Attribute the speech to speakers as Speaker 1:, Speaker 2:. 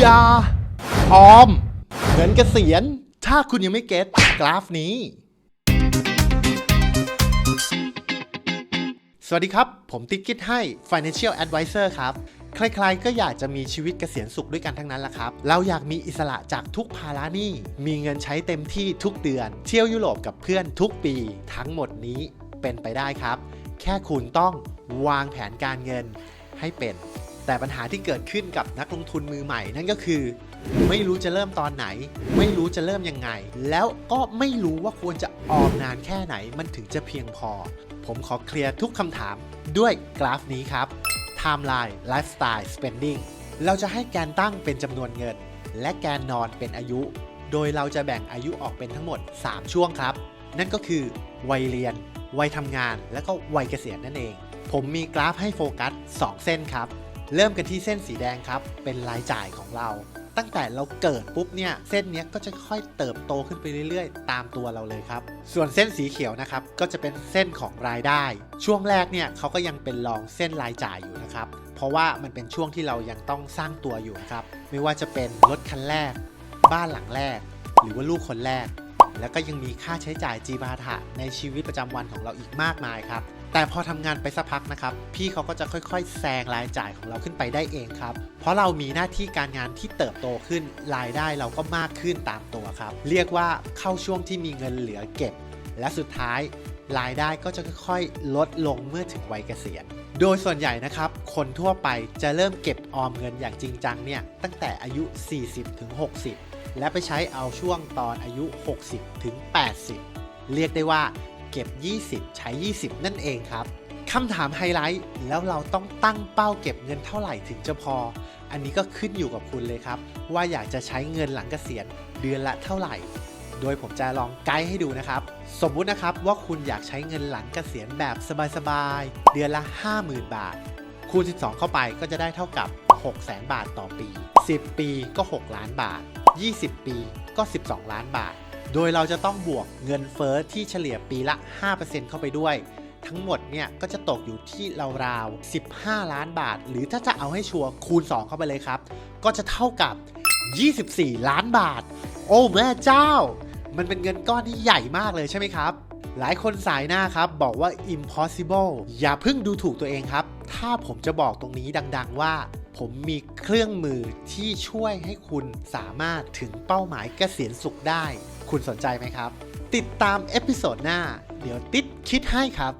Speaker 1: อย่าออม เงินเกษียณ ถ้าคุณยังไม่เก็ตกราฟนี้ สวัสดีครับ ผมติ๊กกิดให้ Financial Advisor ครับ ใครๆ ก็อยากจะมีชีวิตเกษียณสุขด้วยกันทั้งนั้นแหละครับ เราอยากมีอิสระจากทุกภาระหนี้ มีเงินใช้เต็มที่ทุกเดือน เที่ยวยุโรปกับเพื่อนทุกปี ทั้งหมดนี้เป็นไปได้ครับ แค่คุณต้องวางแผนการเงินให้เป็น แต่ปัญหาที่เกิดขึ้นกับนักลงทุนมือใหม่นั่นก็คือ ไม่รู้จะเริ่มตอนไหน ไม่รู้จะเริ่มยังไง แล้วก็ไม่รู้ว่าควรจะออมนานแค่ไหนมันถึงจะเพียงพอ ผมขอเคลียร์ทุกคำถามด้วยกราฟนี้ครับ Timeline Lifestyle Spending เราจะให้แกนตั้งเป็นจำนวนเงิน และแกนนอนเป็นอายุ โดยเราจะแบ่งอายุออกเป็นทั้งหมด 3 ช่วงครับ นั่นก็คือ วัยเรียน วัยทำงาน และก็วัยเกษียณนั่นเอง ผมมีกราฟให้โฟกัส 2 เส้นครับ เริ่มกันที่เส้นสีแดงครับ เป็นรายจ่ายของเรา ตั้งแต่เราเกิดปุ๊บเนี่ย เส้นนี้ก็จะค่อยเติบโตขึ้นไปเรื่อยๆ ตามตัวเราเลยครับ ส่วนเส้นสีเขียวนะครับ ก็จะเป็นเส้นของรายได้ ช่วงแรกเนี่ยเขาก็ยังเป็นรองเส้นรายจ่ายอยู่นะครับ เพราะว่ามันเป็นช่วงที่เรายังต้องสร้างตัวอยู่นะครับ ไม่ว่าจะเป็นรถคันแรก บ้านหลังแรก หรือว่าลูกคนแรก แล้วก็ยังมีค่าใช้จ่ายจีบาถะในชีวิตประจำวันของเราอีกมากมายครับ แต่พอทำงานไปสักพักนะครับ พี่เขาก็จะค่อยๆ แซงรายจ่ายของเราขึ้นไปได้เองครับ เพราะเรามีหน้าที่การงานที่เติบโตขึ้น รายได้เราก็มากขึ้นตามตัวครับ เรียกว่าเข้าช่วงที่มีเงินเหลือเก็บ และสุดท้ายรายได้ก็จะค่อยๆ ลดลงเมื่อถึงวัยเกษียณ โดยส่วนใหญ่นะครับ คนทั่วไปจะเริ่มเก็บออมเงินอย่างจริงจังเนี่ยตั้งแต่อายุ 40-60 และไปใช้เอาช่วงตอนอายุ 60ถึง80 เรียกได้ว่า เก็บ 20 ใช้ 20 นั่นเองครับคำถามไฮไลท์แล้วเราต้องตั้งเป้าเก็บเงินเท่าไหร่ถึงจะพอ อันนี้ก็ขึ้นอยู่กับคุณเลยครับ ว่าอยากจะใช้เงินหลังเกษียณเดือนละเท่าไหร่ โดยผมจะลองไกด์ให้ดูนะครับ สมมุตินะครับว่าคุณอยากใช้เงินหลังเกษียณแบบสบายๆเดือนละ 50,000 บาท คูณ 12 เข้าไปก็จะได้เท่ากับ600,000 บาทต่อปี 10 ปีก็ 6 ล้านบาท 20 ปีก็ 12 ล้านบาท โดยเราจะต้องบวกเงินเฟอ้อที่เฉลี่ยปีละ 5%เข้าไปด้วย ทั้งหมดเนี่ยก็จะตกอยู่ที่ราวๆ 15 ล้านบาท หรือถ้าจะเอาให้ชัวร์คูณ 2 เข้าไปเลยครับ ก็จะเท่ากับ 24 ล้านบาท โอ้แม่เจ้า มันเป็นเงินก้อนที่ใหญ่มากเลยใช่ไหมครับ หลายคนสายหน้าครับบอกว่า impossible อย่าเพิ่งดูถูกตัวเองครับ ถ้าผมจะบอกตรงนี้ดัง ๆ ว่าผมมีเครื่องมือที่ช่วยให้คุณสามารถถึงเป้าหมายเกษียณสุขได้ คุณสนใจไหมครับ ติดตามเอพิโซดหน้า เดี๋ยวติดคิดให้ครับ